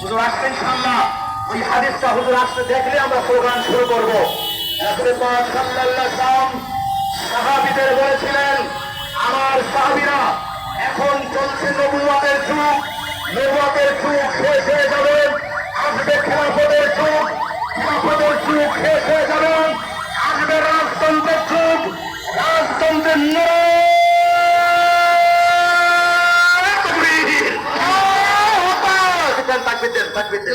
হুজুর আসবেন সামনা। ওই হাদিসটা হুজুর আসতে দেখলে আমরা প্রোগ্রাম শুরু করব। সাহাবিদের বলেছিলেন নবুয়াদের যুগ নবুয়াদের যুগ শেষ হয়ে যাবে আসবে খেলাফতের যুগ খেলাফতের যুগ শেষ হয়ে যাবে আসবে রাজতন্ত্রের যুগ রাজতন্ত্রের নয় তাকবিদের তাকবিদের